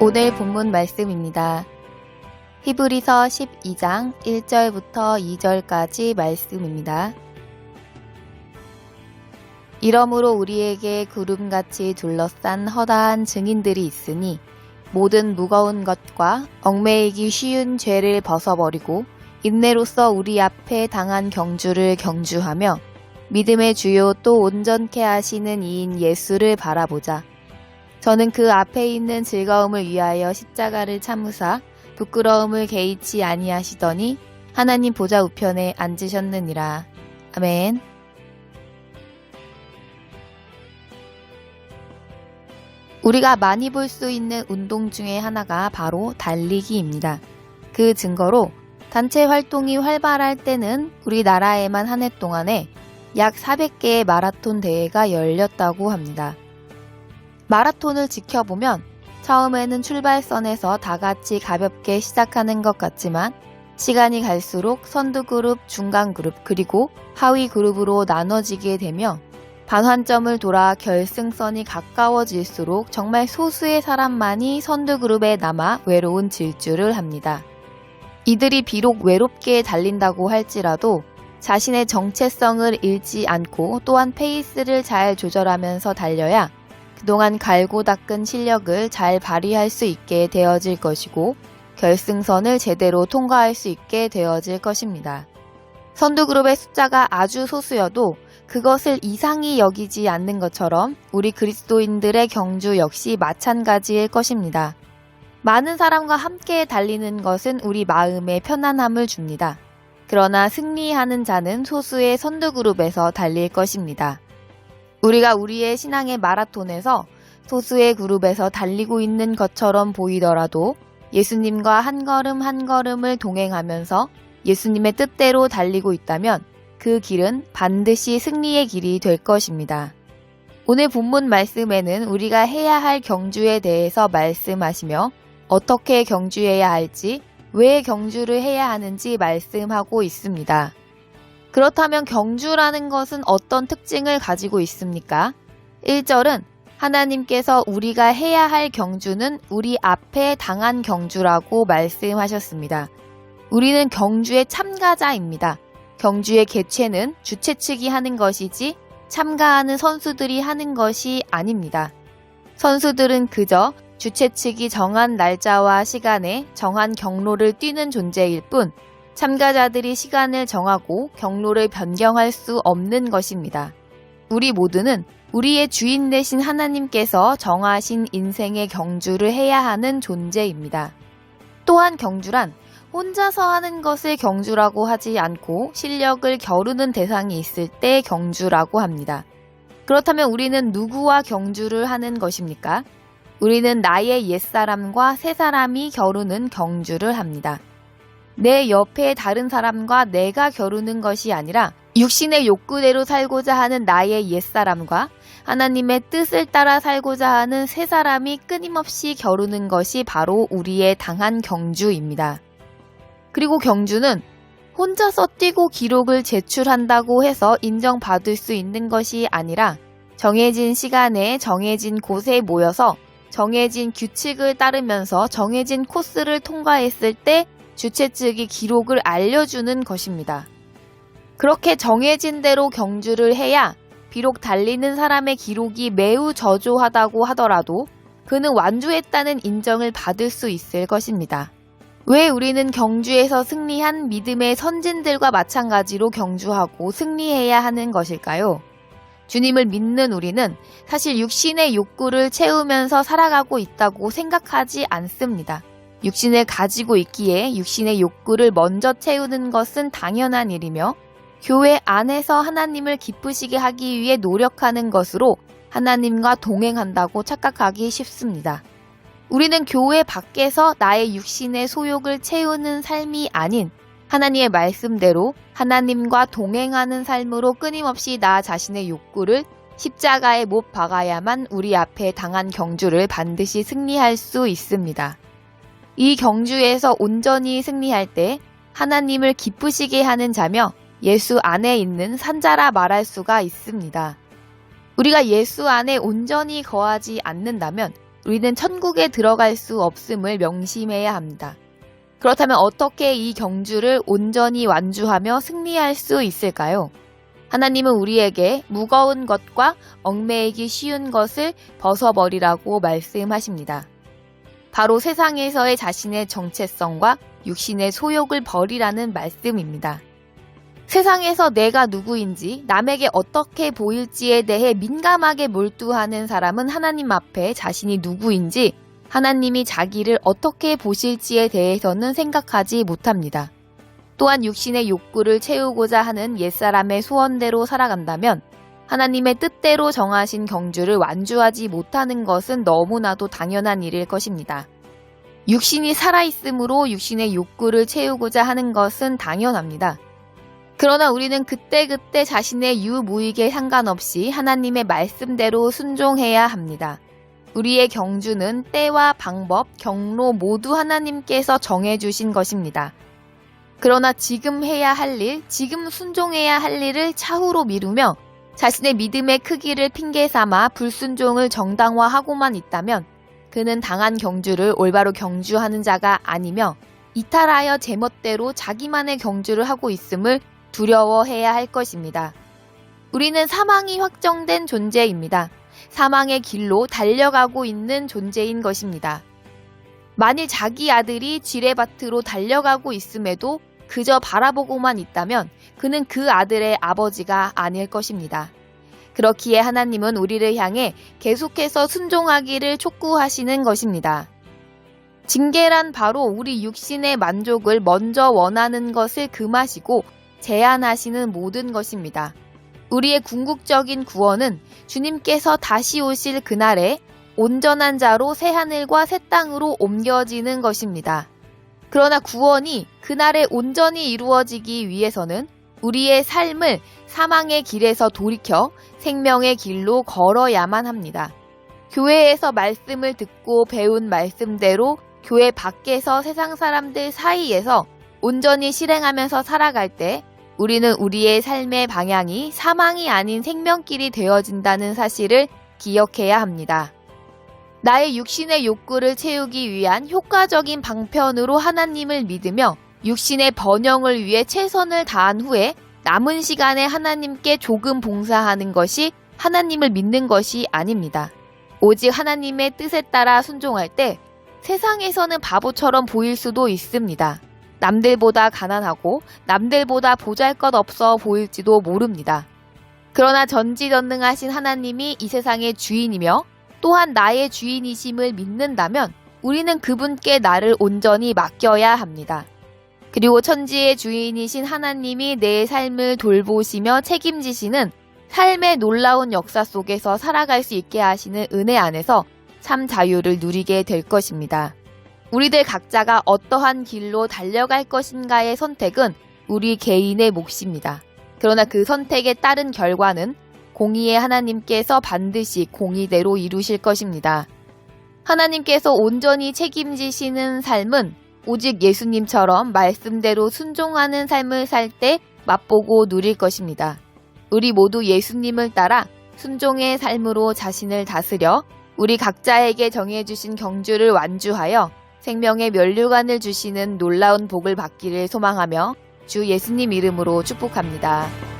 오늘 본문 말씀입니다. 히브리서 12장 1절부터 2절까지 말씀입니다. 이러므로 우리에게 구름같이 둘러싼 허다한 증인들이 있으니 모든 무거운 것과 얽매이기 쉬운 죄를 벗어버리고 인내로서 우리 앞에 당한 경주를 경주하며 믿음의 주요 또 온전케 하시는 이인 예수를 바라보자. 저는 그 앞에 있는 즐거움을 위하여 십자가를 참으사 부끄러움을 개의치 아니하시더니 하나님 보좌 우편에 앉으셨느니라. 아멘. 우리가 많이 볼 수 있는 운동 중에 하나가 바로 달리기입니다. 그 증거로 단체 활동이 활발할 때는 우리나라에만 한 해 동안에 약 400개의 마라톤 대회가 열렸다고 합니다. 마라톤을 지켜보면 처음에는 출발선에서 다 같이 가볍게 시작하는 것 같지만 시간이 갈수록 선두 그룹, 중간 그룹, 그리고 하위 그룹으로 나눠지게 되며 반환점을 돌아 결승선이 가까워질수록 정말 소수의 사람만이 선두 그룹에 남아 외로운 질주를 합니다. 이들이 비록 외롭게 달린다고 할지라도 자신의 정체성을 잃지 않고 또한 페이스를 잘 조절하면서 달려야 그동안 갈고 닦은 실력을 잘 발휘할 수 있게 되어질 것이고 결승선을 제대로 통과할 수 있게 되어질 것입니다. 선두그룹의 숫자가 아주 소수여도 그것을 이상히 여기지 않는 것처럼 우리 그리스도인들의 경주 역시 마찬가지일 것입니다. 많은 사람과 함께 달리는 것은 우리 마음에 편안함을 줍니다. 그러나 승리하는 자는 소수의 선두그룹에서 달릴 것입니다. 우리가 우리의 신앙의 마라톤에서 소수의 그룹에서 달리고 있는 것처럼 보이더라도 예수님과 한 걸음 한 걸음을 동행하면서 예수님의 뜻대로 달리고 있다면 그 길은 반드시 승리의 길이 될 것입니다. 오늘 본문 말씀에는 우리가 해야 할 경주에 대해서 말씀하시며 어떻게 경주해야 할지, 왜 경주를 해야 하는지 말씀하고 있습니다. 그렇다면 경주라는 것은 어떤 특징을 가지고 있습니까? 1절은 하나님께서 우리가 해야 할 경주는 우리 앞에 당한 경주라고 말씀하셨습니다. 우리는 경주의 참가자입니다. 경주의 개최는 주최 측이 하는 것이지 참가하는 선수들이 하는 것이 아닙니다. 선수들은 그저 주최 측이 정한 날짜와 시간에 정한 경로를 뛰는 존재일 뿐 참가자들이 시간을 정하고 경로를 변경할 수 없는 것입니다. 우리 모두는 우리의 주인 되신 하나님께서 정하신 인생의 경주를 해야 하는 존재입니다. 또한 경주란 혼자서 하는 것을 경주라고 하지 않고 실력을 겨루는 대상이 있을 때 경주라고 합니다. 그렇다면 우리는 누구와 경주를 하는 것입니까? 우리는 나의 옛사람과 새사람이 겨루는 경주를 합니다. 내 옆에 다른 사람과 내가 겨루는 것이 아니라 육신의 욕구대로 살고자 하는 나의 옛사람과 하나님의 뜻을 따라 살고자 하는 새 사람이 끊임없이 겨루는 것이 바로 우리의 당한 경주입니다. 그리고 경주는 혼자서 뛰고 기록을 제출한다고 해서 인정받을 수 있는 것이 아니라 정해진 시간에 정해진 곳에 모여서 정해진 규칙을 따르면서 정해진 코스를 통과했을 때 주최 측이 기록을 알려주는 것입니다. 그렇게 정해진 대로 경주를 해야 비록 달리는 사람의 기록이 매우 저조하다고 하더라도 그는 완주했다는 인정을 받을 수 있을 것입니다. 왜 우리는 경주에서 승리한 믿음의 선진들과 마찬가지로 경주하고 승리해야 하는 것일까요? 주님을 믿는 우리는 사실 육신의 욕구를 채우면서 살아가고 있다고 생각하지 않습니다. 육신을 가지고 있기에 육신의 욕구를 먼저 채우는 것은 당연한 일이며 교회 안에서 하나님을 기쁘시게 하기 위해 노력하는 것으로 하나님과 동행한다고 착각하기 쉽습니다. 우리는 교회 밖에서 나의 육신의 소욕을 채우는 삶이 아닌 하나님의 말씀대로 하나님과 동행하는 삶으로 끊임없이 나 자신의 욕구를 십자가에 못 박아야만 우리 앞에 당한 경주를 반드시 승리할 수 있습니다. 이 경주에서 온전히 승리할 때 하나님을 기쁘시게 하는 자며 예수 안에 있는 산자라 말할 수가 있습니다. 우리가 예수 안에 온전히 거하지 않는다면 우리는 천국에 들어갈 수 없음을 명심해야 합니다. 그렇다면 어떻게 이 경주를 온전히 완주하며 승리할 수 있을까요? 하나님은 우리에게 무거운 것과 얽매이기 쉬운 것을 벗어버리라고 말씀하십니다. 바로 세상에서의 자신의 정체성과 육신의 소욕을 버리라는 말씀입니다. 세상에서 내가 누구인지 남에게 어떻게 보일지에 대해 민감하게 몰두하는 사람은 하나님 앞에 자신이 누구인지 하나님이 자기를 어떻게 보실지에 대해서는 생각하지 못합니다. 또한 육신의 욕구를 채우고자 하는 옛사람의 소원대로 살아간다면 하나님의 뜻대로 정하신 경주를 완주하지 못하는 것은 너무나도 당연한 일일 것입니다. 육신이 살아있으므로 육신의 욕구를 채우고자 하는 것은 당연합니다. 그러나 우리는 그때그때 자신의 유무익에 상관없이 하나님의 말씀대로 순종해야 합니다. 우리의 경주는 때와 방법, 경로 모두 하나님께서 정해주신 것입니다. 그러나 지금 해야 할 일, 지금 순종해야 할 일을 차후로 미루며 자신의 믿음의 크기를 핑계 삼아 불순종을 정당화하고만 있다면 그는 당한 경주를 올바로 경주하는 자가 아니며 이탈하여 제멋대로 자기만의 경주를 하고 있음을 두려워해야 할 것입니다. 우리는 사망이 확정된 존재입니다. 사망의 길로 달려가고 있는 존재인 것입니다. 만일 자기 아들이 지뢰밭으로 달려가고 있음에도 그저 바라보고만 있다면 그는 그 아들의 아버지가 아닐 것입니다. 그렇기에 하나님은 우리를 향해 계속해서 순종하기를 촉구하시는 것입니다. 징계란 바로 우리 육신의 만족을 먼저 원하는 것을 금하시고 제한하시는 모든 것입니다. 우리의 궁극적인 구원은 주님께서 다시 오실 그날에 온전한 자로 새 하늘과 새 땅으로 옮겨지는 것입니다. 그러나 구원이 그날에 온전히 이루어지기 위해서는 우리의 삶을 사망의 길에서 돌이켜 생명의 길로 걸어야만 합니다. 교회에서 말씀을 듣고 배운 말씀대로 교회 밖에서 세상 사람들 사이에서 온전히 실행하면서 살아갈 때 우리는 우리의 삶의 방향이 사망이 아닌 생명길이 되어진다는 사실을 기억해야 합니다. 나의 육신의 욕구를 채우기 위한 효과적인 방편으로 하나님을 믿으며 육신의 번영을 위해 최선을 다한 후에 남은 시간에 하나님께 조금 봉사하는 것이 하나님을 믿는 것이 아닙니다. 오직 하나님의 뜻에 따라 순종할 때 세상에서는 바보처럼 보일 수도 있습니다. 남들보다 가난하고 남들보다 보잘 것 없어 보일지도 모릅니다. 그러나 전지전능하신 하나님이 이 세상의 주인이며 또한 나의 주인이심을 믿는다면 우리는 그분께 나를 온전히 맡겨야 합니다. 그리고 천지의 주인이신 하나님이 내 삶을 돌보시며 책임지시는 삶의 놀라운 역사 속에서 살아갈 수 있게 하시는 은혜 안에서 참 자유를 누리게 될 것입니다. 우리들 각자가 어떠한 길로 달려갈 것인가의 선택은 우리 개인의 몫입니다. 그러나 그 선택에 따른 결과는 공의의 하나님께서 반드시 공의대로 이루실 것입니다. 하나님께서 온전히 책임지시는 삶은 오직 예수님처럼 말씀대로 순종하는 삶을 살 때 맛보고 누릴 것입니다. 우리 모두 예수님을 따라 순종의 삶으로 자신을 다스려 우리 각자에게 정해주신 경주를 완주하여 생명의 면류관을 주시는 놀라운 복을 받기를 소망하며 주 예수님 이름으로 축복합니다.